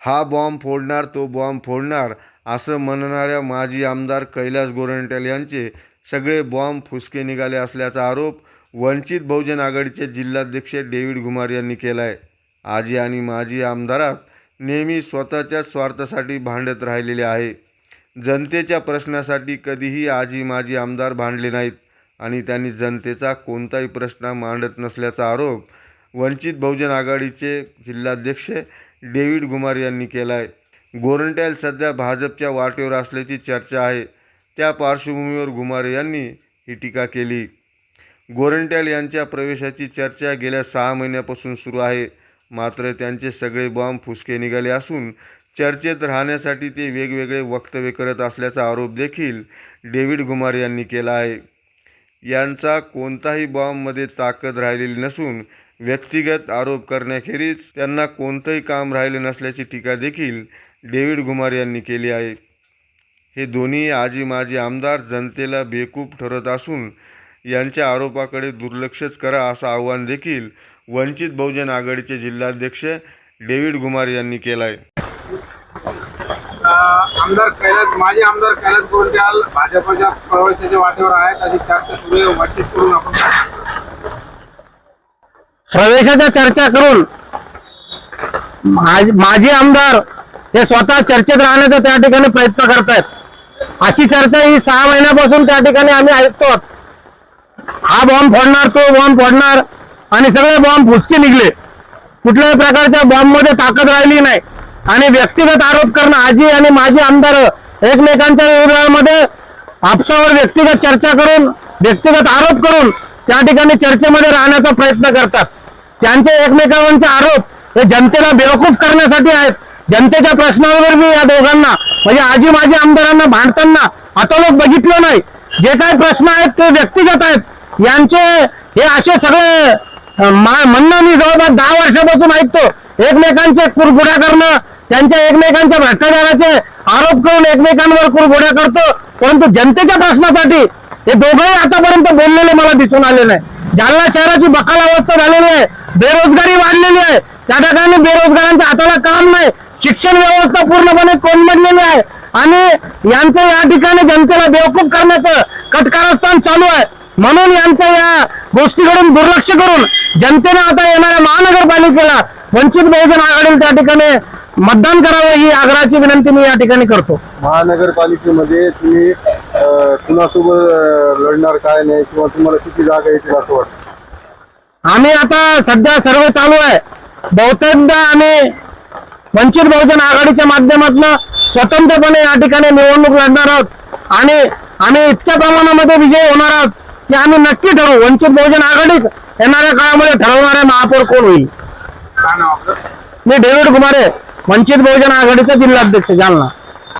हा बॉम्ब फोडणार तो बॉम्ब फोडणार असं म्हणणाऱ्या माजी आमदार कैलास गोरंट्याल यांचे सगळे बॉम्ब फुसके निघाले असल्याचा आरोप वंचित बहुजन आघाडीचे जिल्हाध्यक्ष डेव्हिड घुमार यांनी केला आहे आजी आणि माजी आमदारात नेहमी स्वतःच्या स्वार्थासाठी भांडत राहिलेले आहे. जनतेच्या प्रश्नासाठी कधीही आजी माजी आमदार भांडले नाहीत आणि त्यांनी जनतेचा कोणताही प्रश्न मांडत नसल्याचा आरोप वंचित बहुजन आघाडीचे जिल्हाध्यक्ष डेव्हिड गुमार यांनी केला आहे गोरंट्याल सध्या भाजपच्या वाटेवर असल्याची चर्चा आहे. त्या पार्श्वभूमीवर घुमार यांनी ही टीका केली. गोरंट्याल यांच्या प्रवेशाची चर्चा गेल्या सहा महिन्यापासून सुरू आहे. मात्र त्यांचे सगळे बॉम्ब फुसके निघाले असून चर्चेत राहण्यासाठी ते वेगवेगळे वक्तव्य करत असल्याचा आरोप देखील डेव्हिड गुमार यांनी केला आहे. यांचा कोणताही बॉम्बमध्ये ताकद राहिलेली नसून व्यक्तिगत आरोप करण्याखेरीज त्यांना कोणतंही काम राहिले नसल्याची टीका देखील डेव्हिड घुमार यांनी केली आहे. हे दोन्ही आजी माजी आमदार जनतेला बेकूप ठरत असून यांच्या आरोपाकडे दुर्लक्षच करा असं आव्हान देखील वंचित बहुजन आघाडीचे जिल्हाध्यक्ष डेव्हिड घुमार यांनी केलं आहे आमदार कैलास माजी आमदार कैलास गोंडयाल भाजपच्या प्रवेशाच्या वाटेवर आहेत. अशी चर्चा सुरू आहे वंचित करून आपण प्रवेशाच्या चर्चा करून माजी आमदार हे स्वतः चर्चेत राहण्याचा त्या ठिकाणी प्रयत्न करतायत. अशी चर्चा ही सहा महिन्यापासून त्या ठिकाणी आम्ही ऐकतो हा बॉम्ब फोडणार तो बॉम्ब फोडणार आणि सगळे बॉम्ब फुसके निघले. कुठल्याही प्रकारच्या बॉम्बमध्ये ताकद राहिली नाही. आणि व्यक्तिगत आरोप करणं आजी आणि माजी आमदार एकमेकांच्या विरोधामध्ये आपसावर व्यक्तिगत चर्चा करून व्यक्तिगत आरोप करून त्या ठिकाणी चर्चेमध्ये राहण्याचा प्रयत्न करतात. त्यांचे एकमेकांचे आरोप हे जनतेला बेवकूफ करण्यासाठी आहेत. जनतेच्या प्रश्नावर मी या दोघांना म्हणजे आजी माजी आमदारांना भांडताना आता लोक बघितलं नाही. जे काही प्रश्न आहेत ते व्यक्तिगत आहेत. यांचे हे असे सगळे म्हणणं मी जवळपास दहा वर्षापासून ऐकतो. एकमेकांचे कुरबुड्या करणं त्यांच्या एकमेकांच्या भ्रष्टाचाराचे आरोप करून एकमेकांवर कुरबुड्या करतो. परंतु जनतेच्या प्रश्नासाठी हे दोघंही आतापर्यंत बोललेले मला दिसून आले नाही. जालना शहराची बकाल अवस्था झालेली आहे. बेरोजगारी वाढलेली आहे. त्या ठिकाणी बेरोजगारांच्या हाताला काम नाही. शिक्षण व्यवस्था पूर्णपणे कोलमडलेली आहे. आणि यांचं या ठिकाणी जनतेला बेवकूफ करण्याचं कटकारस्थान चालू आहे. म्हणून यांचं या गोष्टीकडून दुर्लक्ष करून जनतेने आता येणाऱ्या महानगरपालिकेला वंचित बहुजन आघाडीला त्या ठिकाणी मतदान करावं ही आग्रहाची विनंती मी या ठिकाणी करतो. महानगरपालिकेमध्ये तुम्ही कुणासोबत लढणार काय नाही किंवा तुम्हाला किती जागा येतील असं वाटतं? आम्ही आता सध्या सर्वे चालू आहे. बहुतेकदा आम्ही वंचित बहुजन आघाडीच्या माध्यमातून स्वतंत्रपणे या ठिकाणी निवडणूक लढणार आहोत. आणि आम्ही इतक्या प्रमाणामध्ये विजय होणार आहोत की आम्ही नक्की ठरवू. वंचित बहुजन आघाडीच येणाऱ्या काळामध्ये ठरवणारे महापौर कोण होईल? मी डेव्हिड कुमारे वंचित बहुजन आघाडीचा जिल्हाध्यक्ष जालना.